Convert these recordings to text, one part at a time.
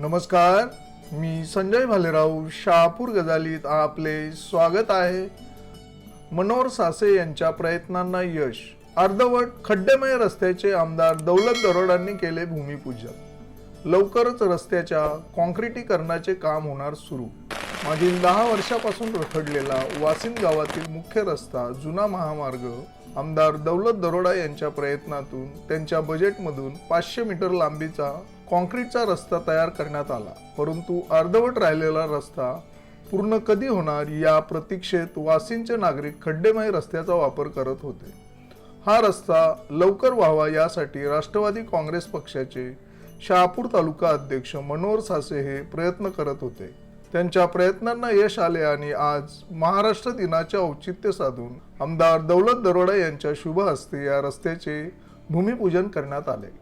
नमस्कार मी संजय भालेराव शहापूर गजालीत आपले स्वागत आहे. मनोहर सासे यांच्या प्रयत्नांना यश. अर्धवट खड्डेमय रस्त्याचे आमदार दौलत दरोडांनी केले भूमिपूजन. लवकरच रस्त्याच्या कॉन्क्रिटीकरणाचे काम होणार सुरू. मागील दहा वर्षापासून रखडलेला वासिंद गावातील मुख्य रस्ता जुना महामार्ग आमदार दौलत दरोडा यांच्या प्रयत्नातून त्यांच्या बजेटमधून पाचशे मीटर लांबीचा कॉन्क्रीटचा रस्ता तयार करण्यात आला. परंतु अर्धवट राहिलेला रस्ता पूर्ण कधी होणार या प्रतीक्षेत वासिंचे नागरिक खड्डेमय रस्त्याचा वापर करत होते. हा रस्ता लवकर व्हावा यासाठी राष्ट्रवादी काँग्रेस पक्षाचे शहापूर तालुका अध्यक्ष मनोहर सासे हे प्रयत्न करत होते. त्यांच्या प्रयत्नांना यश आले आणि आज महाराष्ट्र दिनाचे औचित्य साधून आमदार दौलत दरोडा यांच्या शुभ हस्ते या रस्त्याचे भूमिपूजन करण्यात आले.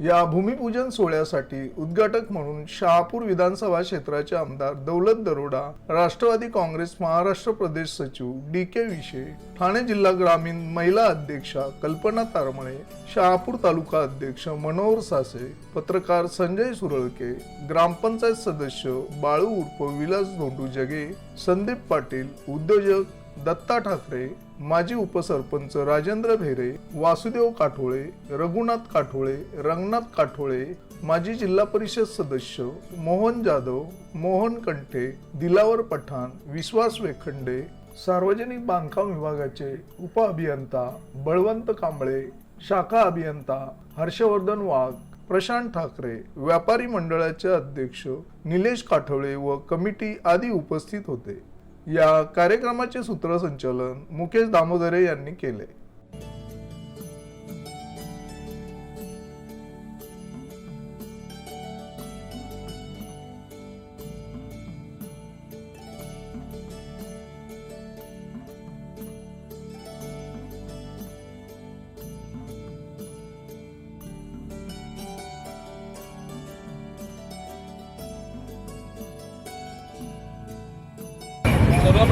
या भूमिपूजन सोहळ्यासाठी उद्घाटक म्हणून शहापूर विधानसभा क्षेत्राचे आमदार दौलत दरोडा राष्ट्रवादी काँग्रेस महाराष्ट्र प्रदेश सचिव डी के विशे ठाणे जिल्हा ग्रामीण महिला अध्यक्षा कल्पना तारमळे शहापूर तालुका अध्यक्ष मनोहर सासे पत्रकार संजय सुरळके ग्रामपंचायत सदस्य बाळू उर्फ विलास धोंडू जगे संदीप पाटील उद्योजक दत्ता ठाकरे माजी उपसरपंच राजेंद्र भेरे वासुदेव काठोळे रघुनाथ काठोळे रंगनाथ काठोळे माजी जिल्हा परिषद सदस्य मोहन जाधव मोहन कंठे दिलावर पठाण विश्वास वेखंडे सार्वजनिक बांधकाम विभागाचे उप अभियंता बळवंत कांबळे शाखा अभियंता हर्षवर्धन वाघ प्रशांत ठाकरे व्यापारी मंडळाचे अध्यक्ष निलेश काठोळे व कमिटी आदी उपस्थित होते. या कार्यक्रमाचे सूत्रसंचालन मुकेश दामोदरे यांनी केले.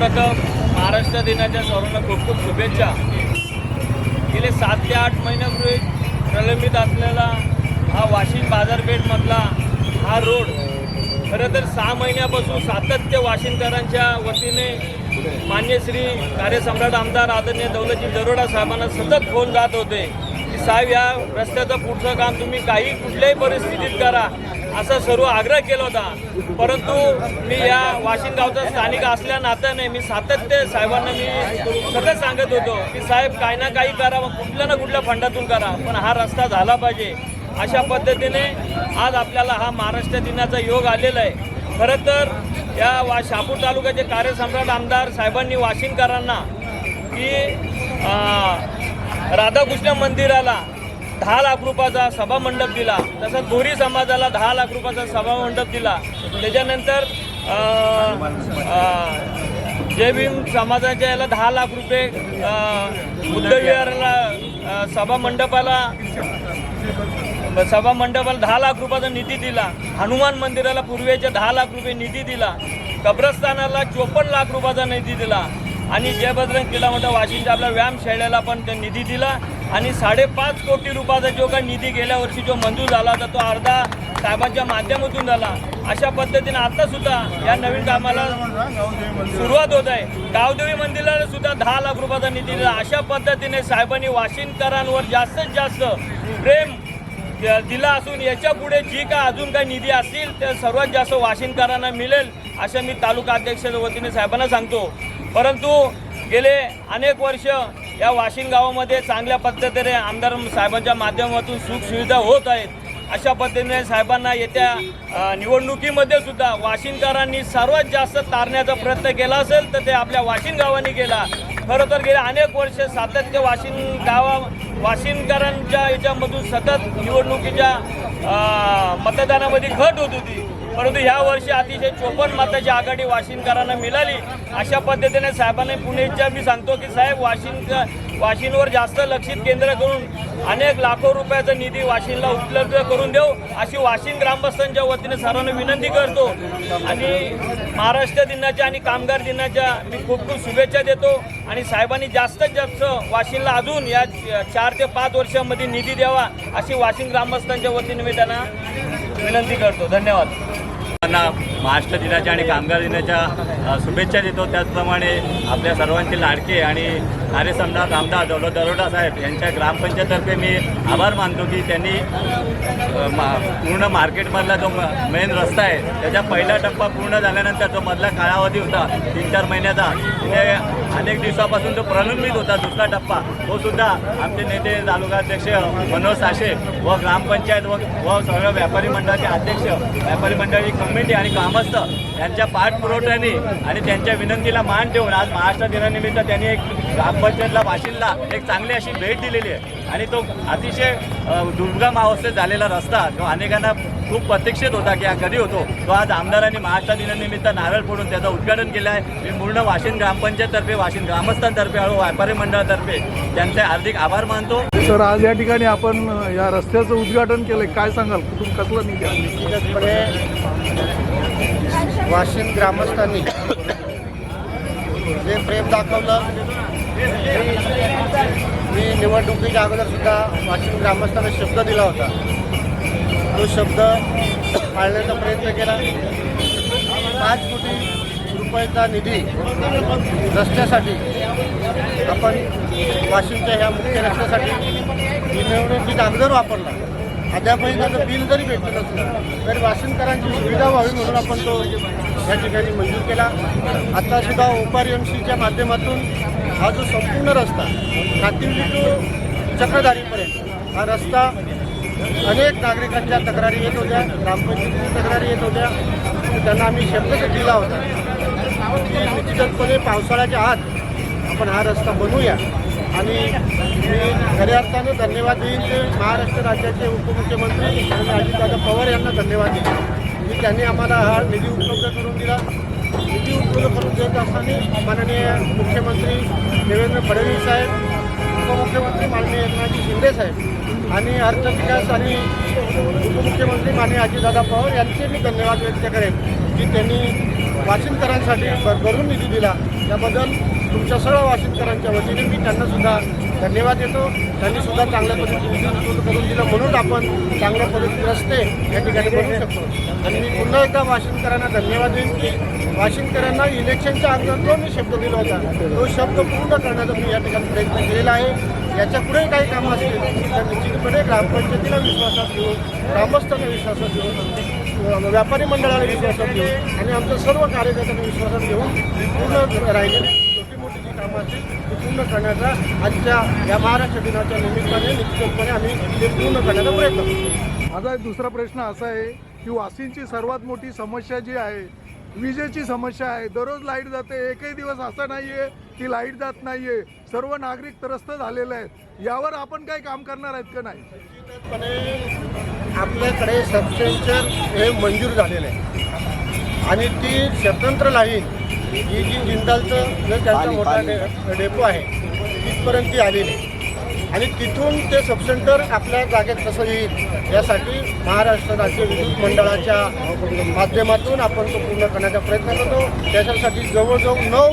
सर्वप्रथम महाराष्ट्र दिनाच्या सर्वांना खूप खूप शुभेच्छा. गेले सात ते आठ महिन्यापूर्वी प्रलंबित असलेला हा वाशिम बाजारपेठमधला हा रोड खरं तर सहा महिन्यापासून सातत्य वाशिमकरांच्या वतीने मान्य श्री कार्यसम्राट आमदार आदरणीय दौलतजी दरोडा साहेबांना सतत फोन जात होते की साहेब या रस्त्याचं पुढचं काम तुम्ही काही कुठल्याही परिस्थितीत करा. असा सर्व आग्रह केला होता. परंतु मी या वाशिम गावचा स्थानिक असल्या नात्याने मी सातत्य साहेबांना मी सतत सांगत होतो की साहेब काही ना काही करा कुठल्या ना कुठल्या फंडातून करा पण हा रस्ता झाला पाहिजे. अशा पद्धतीने आज आपल्याला हा महाराष्ट्र दिनाचा योग आलेला आहे. खरं तर या वा शापूर तालुक्याचे कार्यसम्राट आमदार साहेबांनी वाशिमकरांना की राधाकृष्ण मंदिराला दहा लाख रुपयाचा सभा मंडप दिला. तसंच बोरी समाजाला दहा लाख रुपयाचा सभा मंडप दिला. त्याच्यानंतर जय भीम समाजाच्या याला दहा लाख रुपये बुद्धविहाराला सभा मंडपाला सभा मंडपाला दहा लाख रुपयाचा निधी दिला. हनुमान मंदिराला पूर्वेच्या दहा लाख रुपये निधी दिला. कब्रस्तानाला चोपन्न लाख रुपयाचा निधी दिला. आणि जयभद्रंग बजरंग किल्ला मोठा वाशिमच्या आपल्या व्यायामशाळेला पण ते निधी दिला. आणि साडेपाच कोटी रुपयाचा जो काही निधी गेल्या वर्षी जो मंजूर झाला होता तो अर्धा साहेबांच्या माध्यमातून झाला. अशा पद्धतीने आता सुद्धा या नवीन कामाला सुरुवात होत आहे. गावदेवी मंदिराला सुद्धा दहा लाख रुपयाचा निधी दिला. अशा पद्धतीने साहेबांनी वाशिंदकरांवर जास्तीत जास्त प्रेम दिला असून याच्यापुढे जी काय अजून काही निधी असतील ते सर्वात जास्त वाशिंदकरांना मिळेल असं मी तालुका अध्यक्षाच्या वतीने साहेबांना सांगतो. परंतु गेले अनेक वर्ष या वाशिम गावामध्ये चांगल्या पद्धतीने आमदार साहेबांच्या माध्यमातून सुखसुविधा होत आहेत. अशा पद्धतीने साहेबांना येत्या निवडणुकीमध्ये सुद्धा वाशिमकरांनी सर्वात जास्त तारण्याचा प्रयत्न केला असेल तर ते आपल्या वाशिम गावाने केला. खरं तर गेले अनेक वर्ष सातत्य वाशिम गावा वाशिमकरांच्या याच्यामधून सतत निवडणुकीच्या मतदानामध्ये घट होत होती. परंतु ह्या वर्षी अतिशय चोपन्न मताची आघाडी वाशिनकरांना मिळाली. अशा पद्धतीने साहेबांनी पुणेच्या मी सांगतो की साहेब वाशिन वाशिनवर जास्त लक्षित केंद्र करून अनेक लाखो रुपयाचा निधी वाशिनला उपलब्ध करून देऊ. अशी वाशिन ग्रामस्थांच्या वतीने सर्वांना विनंती करतो. आणि महाराष्ट्र दिनाच्या आणि कामगार दिनाच्या मी खूप खूप शुभेच्छा देतो. आणि साहेबांनी जास्तीत जास्त वाशिनला अजून या चार ते पाच वर्षामध्ये निधी द्यावा अशी वाशिन ग्रामस्थांच्या वतीने मी त्यांना विनंती करतो. धन्यवाद. महाराष्ट्र दिनाच्या आणि कामगार दिनाच्या शुभेच्छा देतो. त्याचप्रमाणे आपल्या सर्वांचे लाडके आणि कार्यसम्राट आमदार दौलत दरोडा साहेब यांच्या ग्रामपंचायततर्फे मी आभार मानतो की त्यांनी मा- पूर्ण मार्केटमधला जो मेन रस्ता आहे त्याचा पहिला टप्पा पूर्ण झाल्यानंतर जो मधला कालावधी होता तीन चार महिन्याचा ते अनेक दिवसापासून जो प्रलंबित होता दुसरा टप्पा तो सुद्धा आमचे नेते तालुकाध्यक्ष मनोज साशे व ग्रामपंचायत व व सर्व व्यापारी मंडळाचे अध्यक्ष व्यापारी मंडळाची कमिटी आणि ग्रामस्थ यांच्या पाठपुरवठ्याने आणि त्यांच्या विनंतीला मान ठेवून आज महाराष्ट्र दिनानिमित्त त्यांनी एक ग्रामपंचायतला वाशिलला एक चांगली अशी भेट दिलेली आहे. आणि तो अतिशय दुर्गम अवस्थेत झालेला रस्ता जो अनेकांना खूप प्रतीक्षित होता की हा कधी होतो तो आज आमदारांनी महाराष्ट्र दिनानिमित्त नारळ फोडून त्याचं उद्घाटन केलं आहे. मी पूर्ण वाशिन ग्रामपंचायततर्फे वाशिन ग्रामस्थांतर्फे हळू व्यापारी मंडळातर्फे त्यांचे हार्दिक आभार मानतो. सर आज या ठिकाणी आपण या रस्त्याचं उद्घाटन केलंय. काय सांगाल? कुठून कसलं निधी वाशिम ग्रामस्थांनी जे प्रेम दाखवलं मी निवडणुकीच्या अगोदर सुद्धा वाशिम ग्रामस्थांना शब्द दिला होता. तो शब्द पाळण्याचा प्रयत्न केला. पाच कोटी रुपयाचा निधी रस्त्यासाठी आपण वाशिमच्या ह्या मुख्य रस्त्यासाठी निवडणुकीच्या अगोदर वापरला. अद्यापही त्याचं बिल जरी भेटलं नसलं तरी वाशिमकरांची सुविधा व्हावी म्हणून आपण तो या ठिकाणी मंजूर केला. आत्तासुद्धा ओपार एम सीच्या माध्यमातून हा जो संपूर्ण रस्ता नातिवली टू चक्रधारीपर्यंत हा रस्ता अनेक नागरिकांच्या तक्रारी येत होत्या ग्रामपंचायतीच्या तक्रारी येत होत्या. त्यांना आम्ही शब्दच दिला होता की निश्चितपणे पावसाळ्याच्या आत आपण हा रस्ता बनवूया. आणि मी खऱ्या अर्थानं धन्यवाद देईन ते महाराष्ट्र राज्याचे उपमुख्यमंत्री अजितदादा पवार यांना धन्यवाद देईन. की त्यांनी आम्हाला हा निधी उपलब्ध करून दिला. निधी उपलब्ध करून देत असताना माननीय मुख्यमंत्री देवेंद्र फडणवीस साहेब उपमुख्यमंत्री माननीय एकनाथजी शिंदे साहेब आणि अर्थविकास आणि उपमुख्यमंत्री माननीय अजितदादा पवार यांचे मी धन्यवाद व्यक्त करेन की त्यांनी वाशिमकरांसाठी भरभरून निधी दिला. त्याबद्दल तुमच्या सर्व वाशिमकरांच्या वतीने मी त्यांनासुद्धा धन्यवाद देतो. त्यांनी सुद्धा चांगल्या पद्धतीने उपलब्ध करून दिलं म्हणून आपण चांगल्या पद्धतीने रस्ते या ठिकाणी बनवू शकतो. आणि मी पुन्हा एकदा वाशिमकरांना धन्यवाद देईन की वाशिमकरांना इलेक्शनच्या अगोदर जो मी शब्द दिला होता. तो शब्द पूर्ण करण्याचा मी या ठिकाणी प्रयत्न केलेला आहे. याच्यापुढे काही कामं असतील तर निश्चितपणे ग्रामपंचायतीला विश्वासात घेऊन ग्रामस्थांना विश्वासात घेऊन व्यापारी मंडळाला विश्वासात घेऊन आणि आमच्या सर्व कार्यकर्त्यांना विश्वासात घेऊन पूर्ण राहिलेली छोटी मोठी जी कामं असतील ती पूर्ण करण्याचा आजच्या या महाराष्ट्र दिनाच्या निमित्ताने निश्चितपणे आम्ही ते पूर्ण करण्याचा प्रयत्न माझा एक दुसरा प्रश्न असा आहे की वाशींची सर्वात मोठी समस्या जी आहे विजेची समस्या आहे दररोज लाइट जाते एकही दिवस असा नाहीये की लाइट जात नाहीये सर्व नागरिक त्रस्त झालेले आहेत. यावर आपण काही काम करणार आहेत का नाही? आपल्याकडे सबस्टेन्शन हे मंजूर झालेलं आहे. आणि ती स्वतंत्र लाईन ही जी जिंदालचं जो त्यांचा मोठा डे डेपो आहे तिथपर्यंत ती आलेली आणि तिथून ते सबसेंटर आपल्या जागेत कसं येईल यासाठी महाराष्ट्र राज्य विद्युत मंडळाच्या माध्यमातून आपण तो पूर्ण करण्याचा प्रयत्न करतो. त्याच्यासाठी जवळजवळ नऊ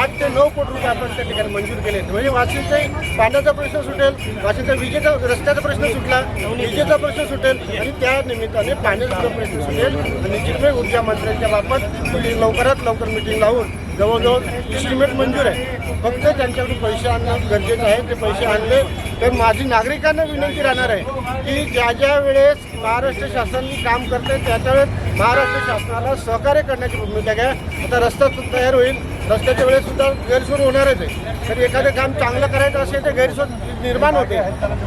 आठ ते नऊ कोटी रुपये आपण त्या ठिकाणी मंजूर केले. म्हणजे वाशिमचाही पाण्याचा प्रश्न सुटेल वाशिमचा विजेचा रस्त्याचा प्रश्न सुटला विजेचा प्रश्न सुटेल आणि त्या निमित्ताने पाण्याचा प्रश्न सुटेल. आणि जिथे ऊर्जा मंत्र्यांच्या बाबत मिटिंग लवकरात लवकर मिटिंग लावून जवळजवळ इस्टिमेट मंजूर आहे. फक्त त्यांच्याकडून पैसे आणणं गरजेचं आहे. ते पैसे आणले तर माझी नागरिकांना विनंती राहणार आहे की ज्या ज्या वेळेस महाराष्ट्र शासन काम करते त्याच्या वेळेस महाराष्ट्र शासनाला सहकार्य करण्याची भूमिका घ्या. आता रस्ता तयार होईल. रस्त्याच्या वेळेस सुद्धा गैरसोय होणारच आहे. तर एखादं काम चांगलं करायचं असेल तर गैरसोय निर्माण होते.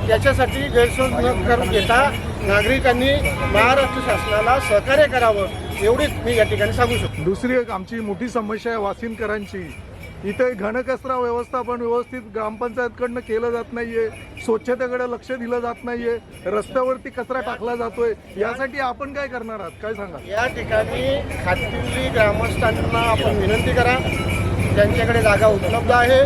त्याच्यासाठी गैरसोय न करून घेता नागरिकांनी महाराष्ट्र शासनाला सहकार्य करावं एवढीच मी या ठिकाणी सांगू शकतो. दुसरी एक आमची मोठी समस्या आहे वासिनकरांची इथे घनकचरा व्यवस्थापन व्यवस्थित ग्रामपंचायतकडनं केलं जात नाहीये. स्वच्छतेकडे लक्ष दिलं जात नाहीये. रस्त्यावरती कचरा टाकला जातोय. यासाठी आपण काय करणार आहात? काय सांगा या ठिकाणी खातील ग्रामस्थांना आपण विनंती करा. त्यांच्याकडे जागा उपलब्ध आहे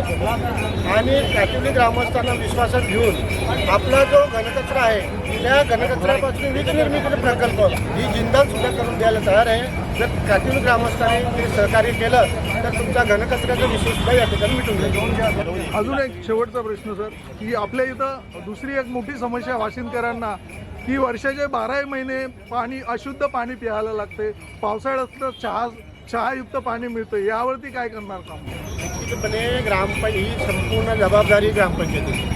आणि कॅथोलिक ग्रामस्थांना विश्वासात घेऊन आपला जो घनकचरा आहे त्या घनकचऱ्यापासून वीज निर्मिती प्रकल्प ही जिंदा सुद्धा करून द्यायला तयार आहे. जर कॅथोलिक ग्रामस्थांनी ते सहकार्य केलं तर तुमचा घनकचऱ्याचा विषय सुद्धा या ठिकाणी मिटून जाईल. अजून एक शेवटचा प्रश्न सर की आपल्या इथं दुसरी एक मोठी समस्या वाशिंदकरांना की वर्षाचे बाराही महिने पाणी अशुद्ध पाणी प्यायला लागते. पावसाळ्यात तर चहा चहायुक्त पाणी मिळतं यावरती काय करणार काम? निश्चितपणे ग्रामपंचायत ही संपूर्ण जबाबदारी ग्रामपंचायतीची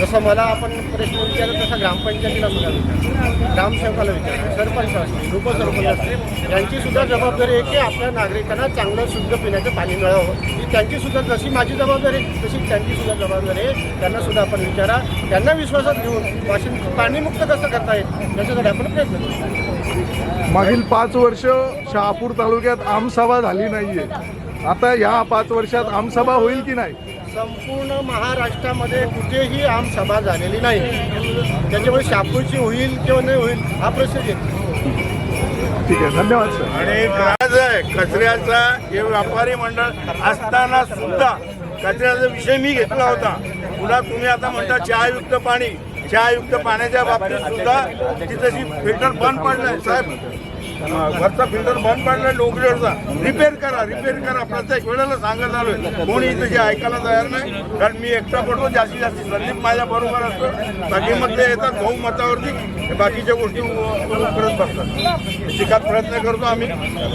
जसं मला आपण प्रश्न विचारला तसा ग्रामपंचायतीला सुद्धा विचार ग्रामसेवकाला विचार सरपंच असतील उपसरपंच असतील यांची सुद्धा जबाबदारी आहे की आपल्या नागरिकांना चांगलं शुद्ध पिण्याचं पाणी मिळावं. ही त्यांची सुद्धा जशी माझी जबाबदारी आहे, तशी त्यांची सुद्धा जबाबदारी आहे. त्यांना सुद्धा आपण विचारा. त्यांना विश्वासात घेऊन वाशिम पाणीमुक्त कसं करता येईल याच्यासाठी आपण प्रयत्न करू. मागील पाच वर्ष शहापूर तालुक्यात आमसभा झाली नाहीये. आता या पाच वर्षात आमसभा होईल की नाही? संपूर्ण महाराष्ट्रामध्ये कुठेही आमसभा झालेली नाही. त्याच्यामुळे शापूरची होईल किंवा नाही होईल हा प्रश्न येतो. ठीक आहे धन्यवाद सर आणि त्रास आहे कचऱ्याचा हे व्यापारी मंडळ असताना सुद्धा कचऱ्याचा विषय मी घेतला होता. पुन्हा तुम्ही आता म्हणता चहायुक्त पाणी. चहायुक्त पाण्याच्या बाबतीत सुद्धा तिथं फिल्टर बंद पडलाय. साहेब घरचा फिल्टर बंद पडलाय डोंगरीवरचा रिपेअर करा रिपेअर करा. प्रत्येक वेळेला सांगत आलोय. कोणी इथं जे ऐकायला तयार नाही कारण मी एकटा पडतो जास्तीत जास्त संदीप माझ्या बरोबर असतो. बाकी मग ते येतात बहुमतावरती मतावरती. बाकीच्या गोष्टी करत बसतात. शिकायत प्रयत्न करतो आम्ही.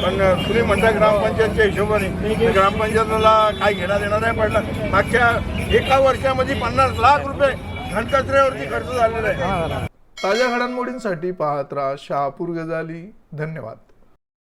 पण तुम्ही म्हणता ग्रामपंचायतच्या हिशोबाने. ग्रामपंचायतीला काय घेण्यात देणार नाही पडला. मागच्या एका वर्षामध्ये पन्नास लाख रुपये घनकचऱ्यावरती खर्च झालेला आहे. ताज्या घडामोडींसाठी पाहत राहा शहापूर गजाली. धन्यवाद.